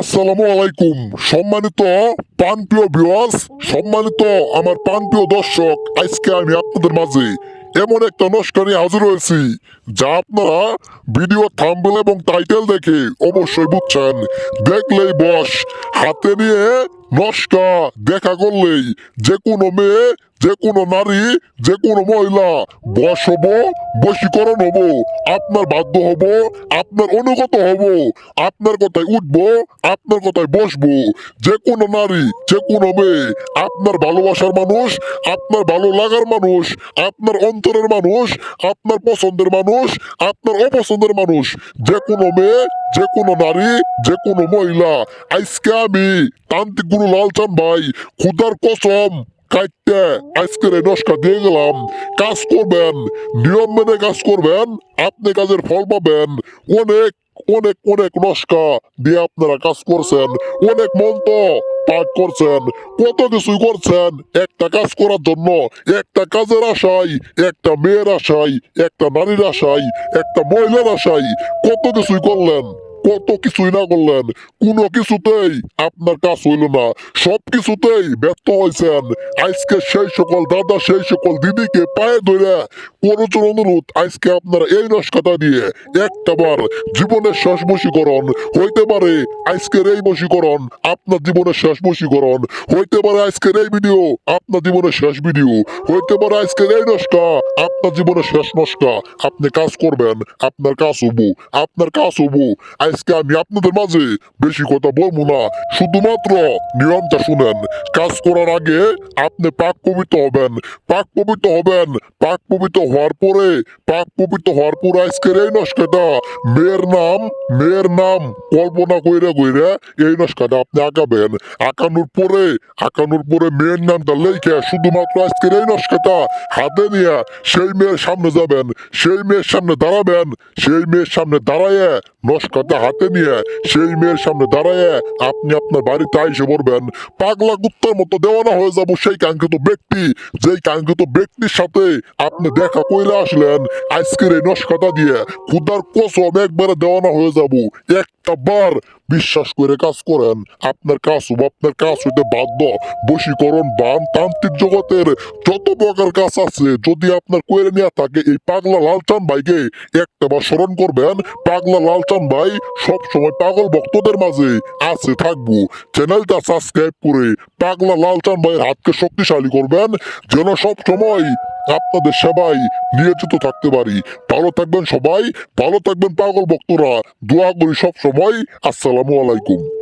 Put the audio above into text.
আসসালামু আলাইকুম। সম্মানিত পানপ্রিয় ভিউয়ার্স সম্মানিত আমার পানপ্রিয় দর্শক, আজকে আমি আপনাদের মাঝে এমন একটা নস্কা নিয়ে হাজির হয়েছি, যা আপনারা ভিডিও থাম্বনেল এবং টাইটেল দেখে অবশ্যই বুঝছেন। দেখলেই বস হাতে নিয়ে নস্কা দেখা করলেই যে কোনো মেয়ে যে কোনো নারী যে কোনো মহিলা বশ হব বশীকরণ হব। আপনার বাধ্য হব, আপনার অনুগত হব। আপনার কথায় উঠবো, আপনার কথায় বসবো। যে কোনো নারী যে কোনো মেয়ে, আপনার ভালোবাসার মানুষ, আপনার ভালো লাগার মানুষ, আপনার অন্তরের মানুষ, আপনার পছন্দের মানুষ, আপনার অপছন্দের মানুষ। যে কোনো মেয়ে যে কোনো নারী যে কোনো মহিলা। আজকে আমি তান্ত্রিক গুরু লালচান ভাই, খুদার কসম কাইটে, আজকের নস্কা দিয়ে গেলাম। কাজ করবেন, নিয়ম মেনে কাজ করবেন, আপনি কাজের ফল পাবেন। অনেক অনেক অনেক নস্কা দিয়ে আপনারা কাজ করছেন। অনেক মন্ত্র পাঠ করছেন, কত কিছুই করছেন। একটা কাজ করার জন্য একটা কাজের আশায়, একটা মেয়ের আশায়, একটা নারীর আশায়, একটা মহিলার আশায় কত কিছুই করলেন। কত কিছুই না করলেন, কোনো কিছুতেই আপনার কাজ হইল না। সব কিছুতেই ব্যর্থ হয়েছেন। আজকে সেই সকল দাদা, সেই সকল দিদিকে পায়ে ধরে করুচর অনুরোধ আজকে আপনারা এই নস্কাটা দিয়ে একটা বার জীবনের শেষ বশীকরণ, হইতে পারে আজকের এই বশীকরণ, আপনার জীবনের শেষ বশীকরণ, হইতে পারে আজকের এই ভিডিও, আপনার জীবনের শেষ ভিডিও, হইতে পারে আজকের এই নস্কা আপনার জীবনের শেষ নস্কা আপনি কাজ করবেন, আপনার কাজ হব, আপনার কাজ হব। আজকে আমি আপনাদের মাঝে? বেশি কথা বলব না। শুধুমাত্র নিয়মটা শুনেন। কাজ করার আগে আপনি পাক পবিত্র হবেন। পাক পবিত্র হবেন। পাক পবিত্র হওয়ার পরে, পাক পবিত্র হওয়ার পরে আজকের এই নস্কাটা, মেয়ের নাম মেয়ের নাম কল্পনা কইরে কইরে এই নস্কাটা আপনি আঁকাবেন। আঁকানোর পরে আঁকানোর পরে মেয়ের নামটা লেখে শুধুমাত্র আজকের এই নস্কাটা হাতে নিয়ে সেই মেয়ের সামনে যাবেন। সেই মেয়ের সামনে দাঁড়াবেন। সেই মেয়ের সামনে দাঁড়ায় নস্কাটা হাতে নিয়ে সেই মেয়ের সামনে দাঁড়ায় আপনি আপনার বাড়িতে আইসে পড়বেন পাগলা কুত্তার মতো দেওয়ানা হয়ে যাব সেই কাঙ্ক্ষিত ব্যক্তি। যেই কাঙ্ক্ষিত ব্যক্তির সাথে আপনি দেখা কইলে আসলেন, আজকের এই দিয়ে ক্ষুদার কসম একবারে দেওয়ানা হয়ে যাব। একটা বার বিশ্বাস করে কাজ করেন। আপনার কাজ হব আপনার কাজ হইতে বাধ্য। বশীকরণ, বান, তান্ত্রিক জগতের যত প্রকার কাজ আছে, যদি আপনার কইরে নেওয়া থাকে, এই পাগলা লালচান ভাইকে একটা বার স্মরণ করবেন, পাগলা লালচান ভাই সবসময় পাগল ভক্তদের মাঝে আছে, থাকব। চ্যানেলটা সাবস্ক্রাইব করে পাগলা লালচান ভাইয়ের হাতকে শক্তিশালী করবেন, যেন সব সময় আপনাদের সেবাই নিয়োজিত থাকতে পারি। ভালো থাকবেন সবাই, ভালো থাকবেন পাগল ভক্তরা। দোয়া করি সব সময় আসসালামু আলাইকুম।